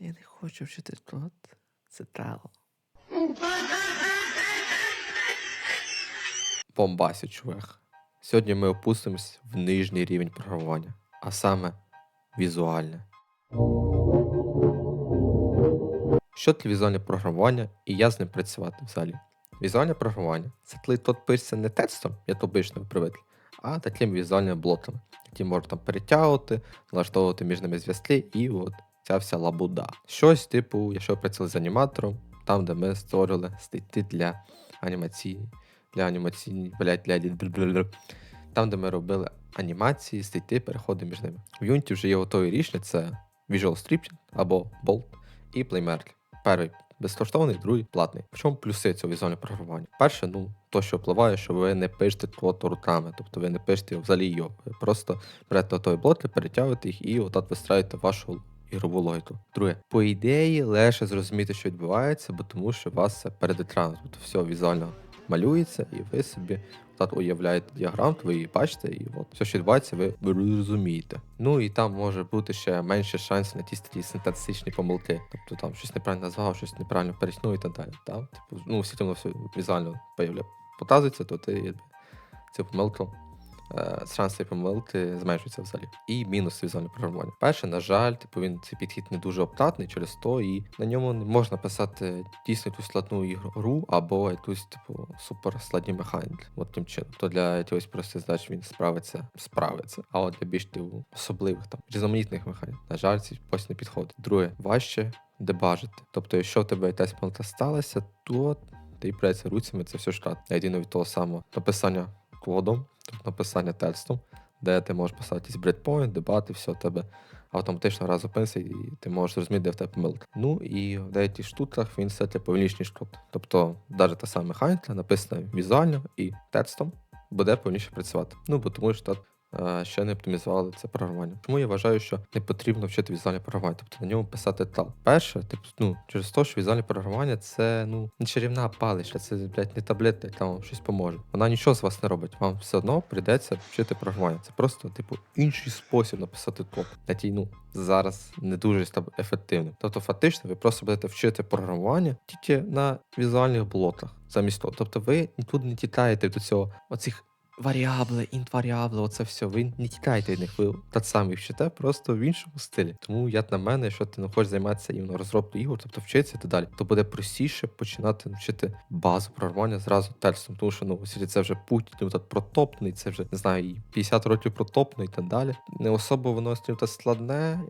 Я не хочу вчити тут. Це тело. Бомбасі, чувак. Сьогодні ми опустимось в нижній рівень програмування, а саме візуальне. Що таке візуальне програмування і як з ним працювати взагалі? Візуальне програмування це коли тут пишеться не текстом, як обично ви привикли, а такими візуальними блоками, які можна там перетягувати, налаштовувати між ними зв'язки і от ця вся лабуда. Щось типу, якщо ви працювали з аніматором, там, де ми створювали статті для анімаційні, для анімаційні, блядь, для там, де ми робили анімації, статті, переходи між ними. В Unity вже є готові рішення: це Visual Scripting або Bolt і Playmerge. Перший безкоштовний, другий платний. В чому плюси цього візуального програмування? Перше, ну то, що впливає, що ви не пишете код руками, тобто ви не пишете взагалі його. Ви просто берете готові блоки, перетягуєте їх і отак вистраюєте вашу ігрову логіку. Друге, по ідеї, легше зрозуміти, що відбувається, бо тому що вас це перед екраном, тобто все візуально малюється, і ви собі так уявляєте діаграм, ви її бачите, і от все, що відбувається, ви розумієте. Ну і там може бути ще менше шансів на ті такі синтетичні помилки. Тобто там щось неправильно назвав, щось неправильно перетягнув і так далі. Та? Типу, ну, всі воно все візуально показується, то ти цю помилку. Е, Шанс цієї помилки зменшується взагалі. І мінус візуального програмування. Перше, на жаль, типу він цей підхід не дуже обтатний через то, і на ньому не можна писати дійсно якусь складну ігру або якусь типу супер складні механіки. От тим чином. То для якихось простих задач він справиться, справиться. А от для більш типу, особливих там різноманітних механік, на жаль, ці не підходить. Друге, важче дебажити. Тобто, якщо в тебе якась помилка сталася, то ти працюється руцями це все штат. Єдино від того самого написання кодом, тобто написання тексту, де ти можеш писати бредпойнт, дебати, все в тебе автоматично раз описує, і ти можеш зрозуміти, де в тебе помилка. Ну і в деяких штуках він все ніж штук. Тобто, навіть та сама механіка написана візуально і текстом буде повільніше працювати. Ну бо тому що ще не оптимізували це програмування. Тому я вважаю, що не потрібно вчити візуальне програмування, тобто на ньому писати тал. Перше, типу, ну, через те, що візуальне програмування це ну не чарівна паличка, це блядь, не таблетка, яка вам щось поможе. Вона нічого з вас не робить. Вам все одно прийдеться вчити програмування. Це просто, типу, інший спосіб написати код, який ну зараз не дуже стаб- ефективним. Тобто, фактично, ви просто будете вчити програмування тільки на візуальних блоках замість того. Тобто, ви нікуди не тікаєте до цього оцих варіабли, інт-варіабли, оце все. Ви не тікаєте від них, ви так само вчите, просто в іншому стилі. Тому як на мене, якщо ти не хочеш займатися іменно розробкою ігор, тобто вчитися і так далі, то буде простіше починати вчити базу програмування зразу текстом. Тому що ну це вже путь ну, так протопний, це вже не знаю, і 50 років протопний і так далі. Не особо воно так складне.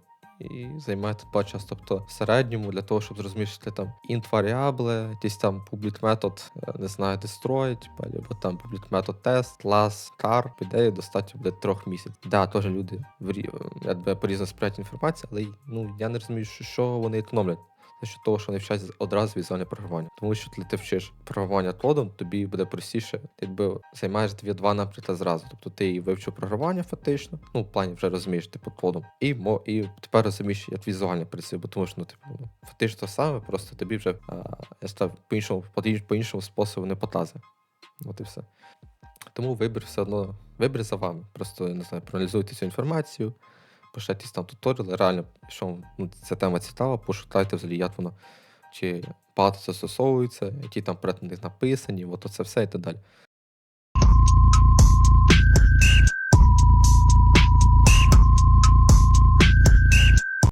І займає тут час. Тобто в середньому для того, щоб зрозуміти, там int variable, якийсь там public метод, е, не знаю, destroy, типу, або там public метод test, class, car, по ідеї достатньо буде трьох місяців. Да, теж люди в рі- якби по-різному сприяють інформацію, але ну я не розумію, що вони економлять. За що того, що вони вчать одразу візуальне програмування. Тому що коли ти вчиш програмування кодом, тобі буде простіше, якби займаєш дві два напрямки зразу. Тобто ти і вивчив програмування фактично, ну в плані вже розумієш типу кодом, і мо і тепер розумієш, як візуально працює, бо тому що ну типу ну, фактично те саме, просто тобі вже а, я став по іншому по, інш- по іншому способу не показує. От і все. Тому вибір все одно вибір за вами. Просто не знаю, проаналізуйте цю інформацію, пошукайте там туторіали. Реально, якщо ну, ця тема цікава, пошукайте взагалі, як воно, чи багато це стосовується, які там предмети написані, от це все і так далі.